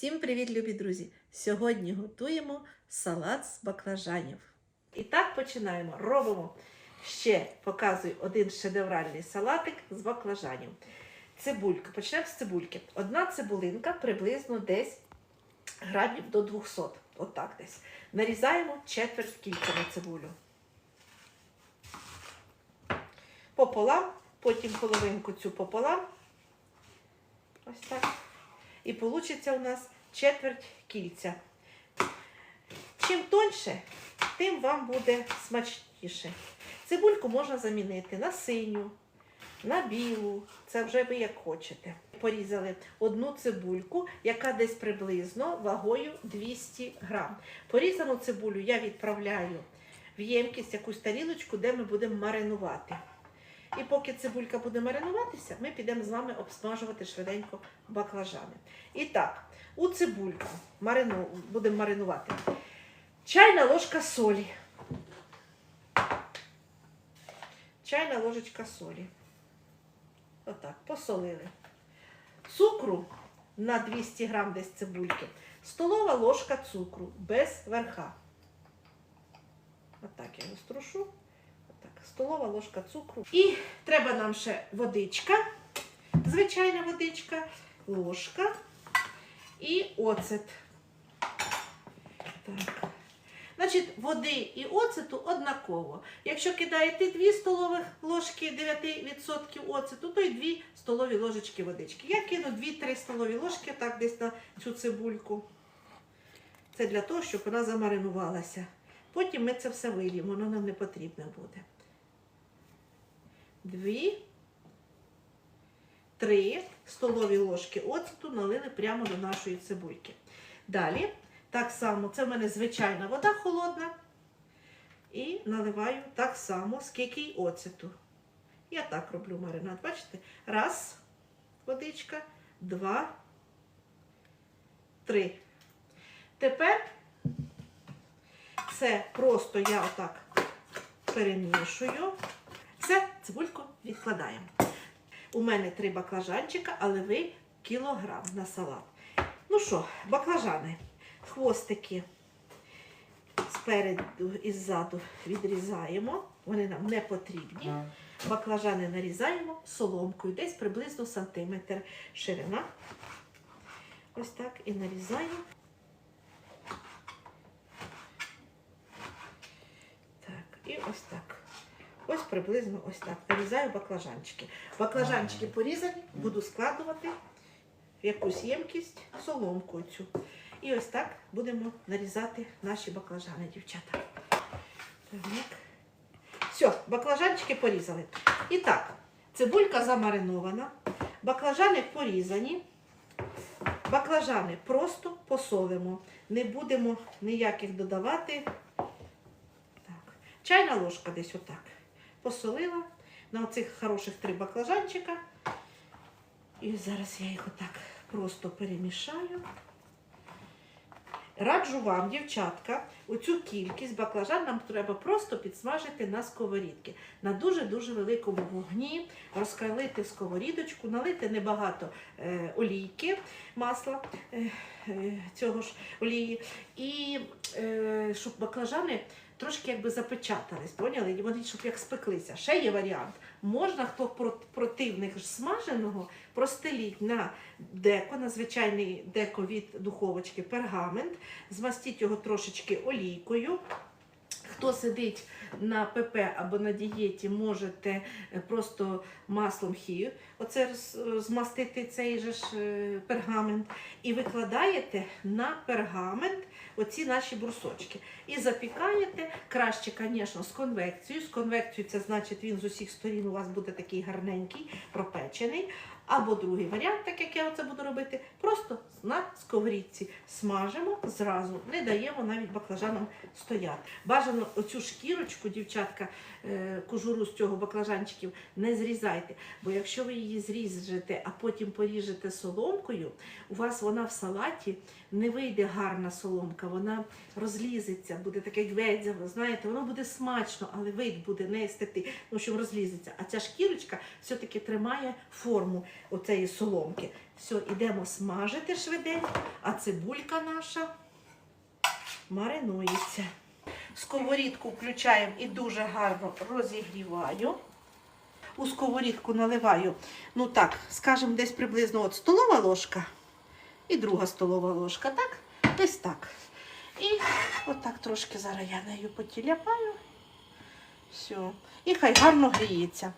Всім привіт, любі друзі! Сьогодні готуємо салат з баклажанів. І так починаємо. Робимо ще показую один шедевральний салатик з баклажанів. Цибулька. Почнемо з цибульки. Одна цибулинка приблизно десь грамів до 200. Отак десь. Нарізаємо четверть кільцями цибулю. Пополам, потім половинку цю пополам. Ось так. І вийде у нас четверть кільця. Чим тоньше, тим вам буде смачніше. Цибульку можна замінити на синю, на білу. Це вже ви як хочете. Порізали одну цибульку, яка десь приблизно вагою 200 грам. Порізану цибулю я відправляю в ємкість якусь тарілочку, де ми будемо маринувати. І поки цибулька буде маринуватися, ми підемо з вами обсмажувати швиденько баклажани. І так, у цибульку марину, будемо маринувати. Чайна ложка солі. Чайна ложечка солі. Отак, посолили. Цукру на 200 грам десь цибульки. Столова ложка цукру без верха. Отак я його струшу. Столова ложка цукру. І треба нам ще водичка, звичайна водичка, ложка і оцет. Так. Значить, води і оцету однаково. Якщо кидаєте 2 столових ложки 9% оцету, то й 2 столові ложечки водички. Я кину 2-3 столові ложки так десь на цю цибульку. Це для того, щоб вона замаринувалася. Потім ми це все вильємо, воно нам не потрібне буде. Дві, три столові ложки оцету налили прямо до нашої цибульки. Далі, так само, це в мене звичайна вода холодна. І наливаю так само, скільки й оцету. Я так роблю маринад. Бачите? Раз, водичка, два, три. Тепер це просто я отак перемішую. Все, цибульку відкладаємо. У мене три баклажанчика, але ви кілограм на салат. Ну що, баклажани, хвостики спереду і ззаду відрізаємо. Вони нам не потрібні. Баклажани нарізаємо соломкою, десь приблизно сантиметр ширина. Ось так і нарізаємо. Так, і ось так. Ось приблизно ось так. Нарізаю баклажанчики. Баклажанчики порізані, буду складувати в якусь ємкість соломкою цю. І ось так будемо нарізати наші баклажани, дівчата. Так. Все, баклажанчики порізали. І так, цибулька замаринована, баклажани порізані. Баклажани просто посолимо. Не будемо ніяких додавати. Так. Чайна ложка десь отак. Посолила на оцих хороших три баклажанчика. І зараз я їх отак просто перемішаю. Раджу вам, дівчатка, оцю кількість баклажан нам треба просто підсмажити на сковорідки. На дуже-дуже великому вогні розкалити сковорідочку, налити небагато е, олійки, масла е, е, цього ж олії. І е, щоб баклажани трошки якби запечатались, поняли? І вони щоб як спеклися. Ще є варіант. Можна, хто про- противник смаженого, простеліть на деко, на звичайний деко від духовочки пергамент, змастіть його трошечки олійкою. Хто сидить на ПП або на дієті, можете е, просто маслом хі, оце змастити цей же ж е, пергамент, і викладаєте на пергамент оці наші брусочки. І запікаєте краще, звісно, з конвекцією. З конвекцією це значить він з усіх сторін у вас буде такий гарненький, пропечений. Або другий варіант, так як я оце буду робити, просто на сковорідці смажимо зразу, не даємо навіть баклажанам стояти. Бажано оцю шкірочку, дівчатка, е, кожуру з цього баклажанчиків не зрізайте. Бо якщо ви її зріжете, а потім поріжете соломкою, у вас вона в салаті не вийде гарна соломка, вона розлізеться, буде таке гведзя, знаєте, воно буде смачно, але вид буде не естети, тому що розлізеться. А ця шкірочка все-таки тримає форму. Оцеї соломки. Все, ідемо смажити швиденько, а цибулька наша маринується. Сковорідку включаємо і дуже гарно розігріваю. У сковорідку наливаю, ну так, скажімо, десь приблизно от столова ложка і друга столова ложка, так? Десь так. І отак трошки зараз я нею потіляпаю. Все. І хай гарно гріється.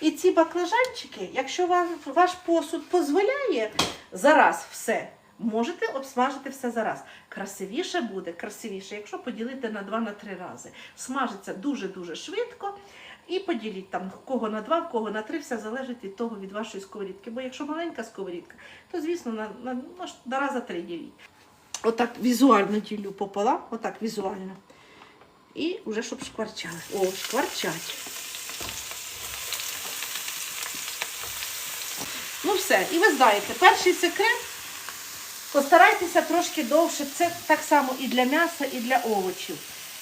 І ці баклажанчики, якщо вам ваш посуд дозволяє зараз все, можете обсмажити все зараз. Красивіше буде, красивіше, якщо поділити на 2 на 3 рази. Смажиться дуже-дуже швидко. І поділіть там кого на 2, в кого на 3, все залежить від того, від вашої сковорідки. Бо якщо маленька сковорідка, то звісно на, на, на, на раза три діліть. Отак візуально ділю пополам, отак візуально. І вже щоб шкварчали. О, шкварчать. Ну все, і ви знаєте, перший секрет. Постарайтеся трошки довше. Це так само і для м'яса, і для овочів.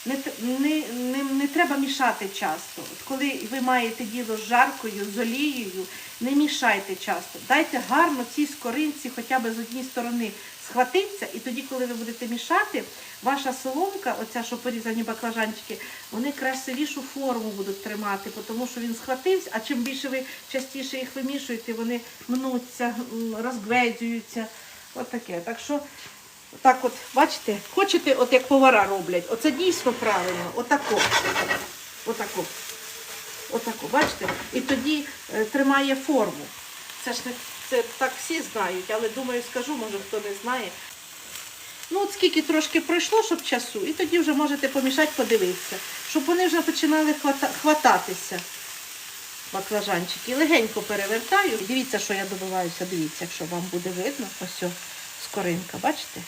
Не, не, не, не треба мішати часто. От коли ви маєте діло з жаркою, з олією, не мішайте часто. Дайте гарно цій скоринці хоча б з однієї сторони схватитися, і тоді, коли ви будете мішати, ваша соломка, оця, що порізані баклажанчики, вони красивішу форму будуть тримати, тому що він схватився, а чим більше ви частіше їх вимішуєте, вони мнуться, м, розгведзюються. От таке. Так що, так от, бачите, хочете, от як повара роблять, оце дійсно правильно, отако. Отако. Отако, бачите? І тоді е, тримає форму. Це ж не це так всі знають, але думаю, скажу, може хто не знає. Ну, от скільки трошки пройшло, щоб часу, і тоді вже можете помішати, подивитися, щоб вони вже починали хвата- хвататися. Баклажанчики. Легенько перевертаю. Дивіться, що я добиваюся. Дивіться, якщо вам буде видно. Ось скоринка, бачите?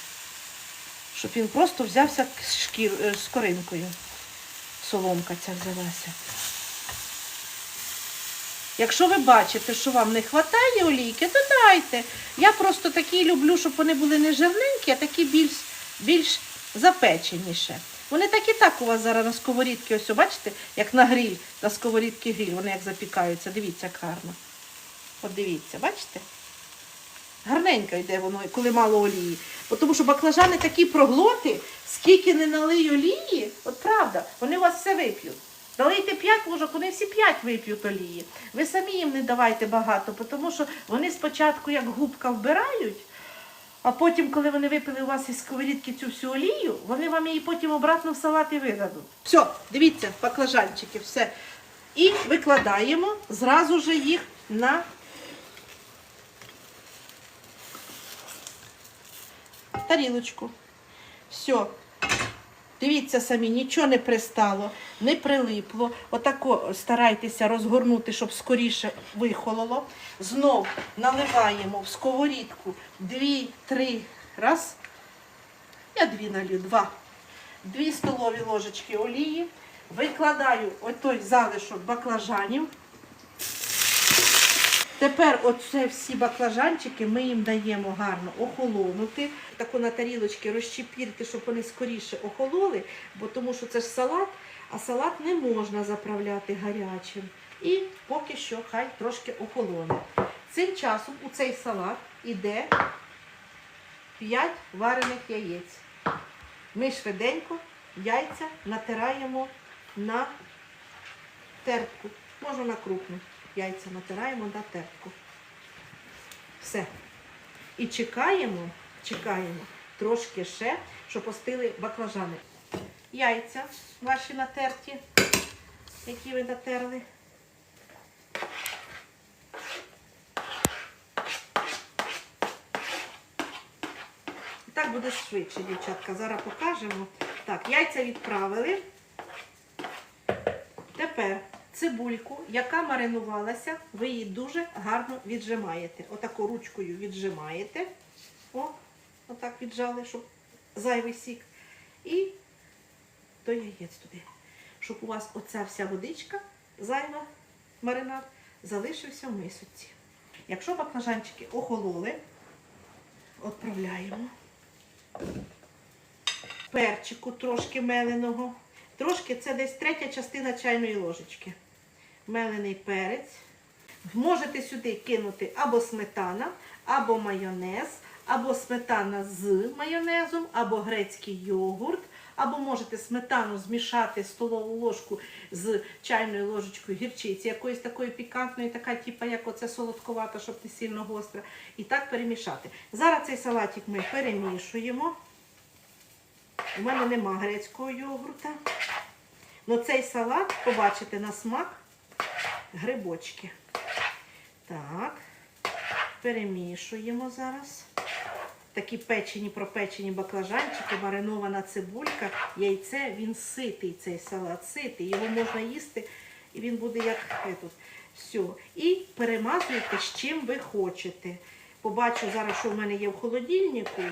Щоб він просто взявся шкір, з коринкою. Соломка ця взялася. Якщо ви бачите, що вам не вистачає олійки, то дайте. Я просто такі люблю, щоб вони були не жирненькі, а такі більш, більш запеченіше. Вони так і так у вас зараз на сковорідці, ось бачите, як на гриль, на сковорідці гриль, вони як запікаються. Дивіться, як гарно. От дивіться, бачите? Гарненько йде воно, коли мало олії. Тому що баклажани такі проглоти, скільки не налий олії, от правда, вони у вас все вип'ють. Налийте 5 ложок, вони всі 5 вип'ють олії. Ви самі їм не давайте багато, тому що вони спочатку як губка вбирають, а потім, коли вони випили у вас із сковорідки цю всю олію, вони вам її потім обратно в салат і видадуть. Все, дивіться, баклажанчики, все. І викладаємо зразу же їх на тарілочку. Все. Дивіться самі, нічого не пристало, не прилипло. Отако старайтеся розгорнути, щоб скоріше вихололо. Знов наливаємо в сковорідку дві-три раз. Я дві налью, два. Дві столові ложечки олії. Викладаю отой залишок баклажанів. Тепер оце всі баклажанчики ми їм даємо гарно охолонути. Таку на тарілочки розчепірити, щоб вони скоріше охололи, бо тому що це ж салат, а салат не можна заправляти гарячим. І поки що хай трошки охолоне. Цим часом у цей салат іде 5 варених яєць. Ми швиденько яйця натираємо на тертку, можна на крупну. Яйця натираємо на тертку. Все. І чекаємо, чекаємо трошки ще, щоб остили баклажани. Яйця ваші натерті, які ви натерли. І Так буде швидше, дівчатка. Зараз покажемо. Так, яйця відправили. Тепер цибульку, яка маринувалася, ви її дуже гарно віджимаєте. Отаку ручкою віджимаєте. О, отак віджали, щоб зайвий сік. І до яєць туди. Щоб у вас оця вся водичка, зайва маринад, залишився в мисочці. Якщо баклажанчики охололи, відправляємо перчику трошки меленого. Трошки це десь третя частина чайної ложечки. Мелений перець. Можете сюди кинути або сметана, або майонез, або сметана з майонезом, або грецький йогурт, або можете сметану змішати столову ложку з чайною ложечкою гірчиці, якоїсь такої пікантної, така, типу, як оце солодковата, щоб не сильно гостра. І так перемішати. Зараз цей салатик ми перемішуємо. У мене нема грецького йогурта. Но цей салат, побачите на смак, грибочки. Так, перемішуємо зараз. Такі печені, пропечені баклажанчики, маринована цибулька, яйце, він ситий цей салат, ситий. Його можна їсти, і він буде як тут. Все. І перемазуєте з чим ви хочете. Побачу зараз, що в мене є в холодильнику.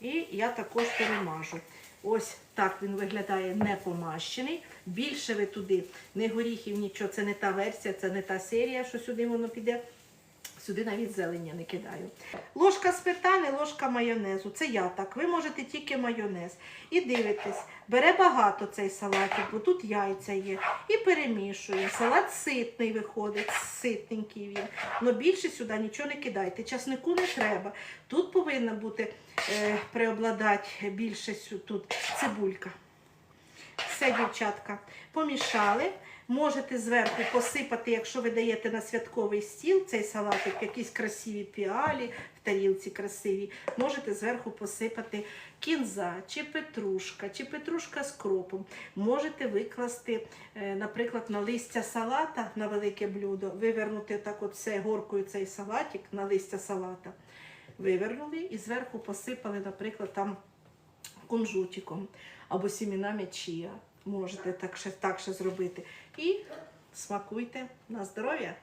І я також перемажу. Ось так він виглядає непомащений. Більше ви туди не горіхів, нічого, це не та версія, це не та серія, що сюди воно піде. Сюди навіть зелення не кидаю. Ложка сметани, ложка майонезу. Це я так. Ви можете тільки майонез. І дивитесь, бере багато цей салатик, бо тут яйця є. І перемішує. Салат ситний виходить, ситненький він. Но більше сюди нічого не кидайте. Часнику не треба. Тут повинна бути е, преобладати більше сю- тут цибулька. Все, дівчатка, помішали. Можете зверху посипати, якщо ви даєте на святковий стіл цей салатик, якісь красиві піалі в тарілці красиві. Можете зверху посипати кінза, чи петрушка, чи петрушка з кропом. Можете викласти, е, наприклад, на листя салата на велике блюдо, вивернути так от все горкою цей салатик на листя салата. Вивернули і зверху посипали, наприклад, там кунжутиком або сімінами чія. Можете так ще, так ще зробити. І смакуйте на здоров'я.